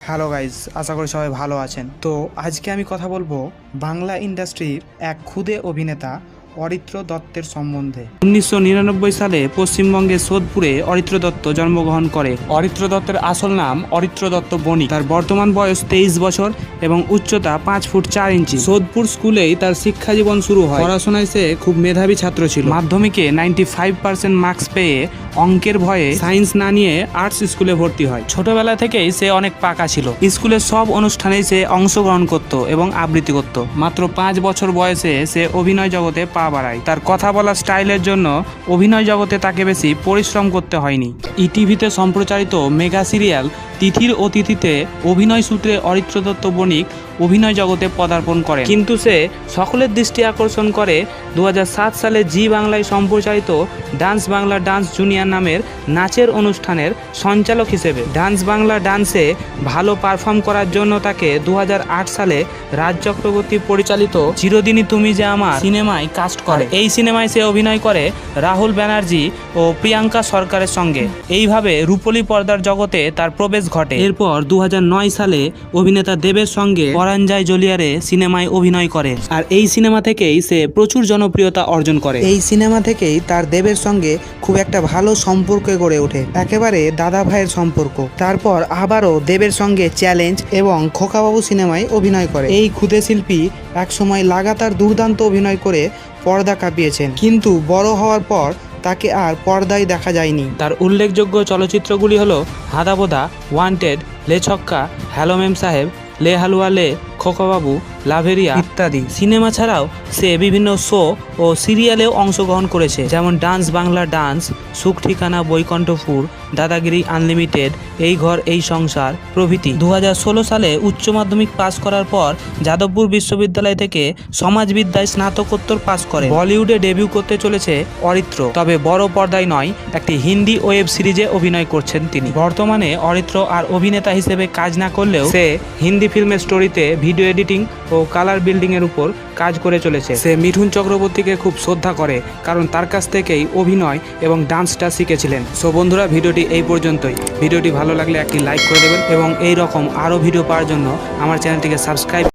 Hello guys, আশা করি সবাই ভালো আছেন। তো আজকে আমি কথা বলব বাংলা ইন্ডাস্ট্রির এক ক্ষুদে অভিনেতা অরিত্র দত্তের সম্বন্ধে। উনিশশো নিরানব্বই সালে পশ্চিমবঙ্গে সোদপুরে অরিত্র দত্ত জন্মগ্রহণ করে। অরিত্র দত্তের আসল নাম অরিত্র দত্ত বণিক। তার বর্তমান বয়স তেইশ বছর এবং উচ্চতা পাঁচ ফুট চার ইঞ্চি। সোদপুর স্কুলেই তার শিক্ষা জীবন শুরু হয়। পড়াশোনায় সে খুব মেধাবী ছাত্র ছিল। মাধ্যমিকে নাইনটি ফাইভ পার্সেন্ট মার্কস পেয়ে অঙ্কের ভয়ে সায়েন্স না নিয়ে আর্টস স্কুলে ভর্তি হয়। ছোটবেলা থেকেই সে অনেক পাকা ছিল। স্কুলের সব অনুষ্ঠানেই সে অংশগ্রহণ করত এবং আবৃত্তি করত। মাত্র পাঁচ বছর বয়সে সে অভিনয় জগতে পা বাড়ায়। তার কথা বলার স্টাইলের জন্য অভিনয় জগতে তাকে বেশি পরিশ্রম করতে হয়নি। ইটিভিতে সম্প্রচারিত মেগা সিরিয়াল তিথির অতিথিতে অভিনয় সূত্রে অরিত্র দত্ত বণিক অভিনয় জগতে পদার্পণ করেন। কিন্তু সে সকলের দৃষ্টি আকর্ষণ করে। দু হাজার সাত সালে জি বাংলায় সম্প্রচারিত ডান্স বাংলা ডান্স জুনিয়র নামের নাচের অনুষ্ঠানের সঞ্চালক হিসেবে। ডান্স বাংলা ডান্সে ভালো পারফর্ম করার জন্য তাকে দু হাজার আট সালে রাজ চক্রবর্তী পরিচালিত চিরদিনই তুমি যে আমার সিনেমায় কাস্ট করে। এই সিনেমায় সে অভিনয় করে রাহুল ব্যানার্জি ও প্রিয়াঙ্কা সরকারের সঙ্গে। এইভাবে রূপলী পর্দার জগতে তার প্রবেশ ঘটে। এরপর দু হাজার নয় সালে অভিনেতা দেবের সঙ্গে পরাঞ্জয় জলিয়ারে সিনেমায় অভিনয় করে। আর এই সিনেমা থেকেই সে প্রচুর জনপ্রিয়তা অর্জন করে। এই সিনেমা থেকেই তার দেবের সঙ্গে খুব একটা ভালো সম্পর্ক গড়ে ওঠে। একেবারে দাদা ভাইয়ের সম্পর্ক। তারপর আবারও দেবের সঙ্গে চ্যালেঞ্জ এবং খোকাবাবু সিনেমায় অভিনয় করে। এই ক্ষুদে শিল্পী একসময় লাগাতার দুর্দান্ত অভিনয় করে পর্দা কাঁপিয়েছেন। কিন্তু বড় হওয়ার পর তাকে আর পর্দায় দেখা যায়নি। তার উল্লেখযোগ্য চলচ্চিত্রগুলি হলো হাদাবোদা ওয়ান্টেড লে ছক্কা হ্যালো মেম সাহেব লে হালুয়া লে খোকাবাবু লাভেরিয়া ইত্যাদি। সিনেমা ছাড়াও সে বিভিন্ন শো ও সিরিয়ালেও অংশগ্রহণ করেছে যেমন ডান্স বাংলা ডান্স সুখ ঠিকানা বৈকণ্ঠপুর দাদাগিরি আনলিমিটেড এই ঘর এই সংসার প্রভৃতি। দু হাজার ষোলো সালে উচ্চ মাধ্যমিক পাশ করার পর যাদবপুর বিশ্ববিদ্যালয় থেকে সমাজবিদ্যায় স্নাতকোত্তর পাশ করে। বলিউডে ডেবিউ করতে চলেছে অরিত্র তবে বড় পর্দায় নয় একটি হিন্দি ওয়েব সিরিজে অভিনয় করছেন তিনি। বর্তমানে অরিত্র আর অভিনেতা হিসেবে কাজ না করলেও সে হিন্দি ফিল্মের স্টোরিতে ভিডিও এডিটিং ও কালার বিল্ডিং এর উপর কাজ করে চলেছে। সে মিঠুন চক্রবর্তীকে খুব শ্রদ্ধা করে, কারণ তার কাছ থেকেই অভিনয় এবং ডান্সটা শিখেছিলেন। সো বন্ধুরা, ভিডিওটি এই পর্যন্তই। ভিডিওটি ভালো লাগলে একটি লাইক করে দেবেন এবং এই রকম আরও ভিডিও পাওয়ার জন্য আমার চ্যানেলটিকে সাবস্ক্রাইব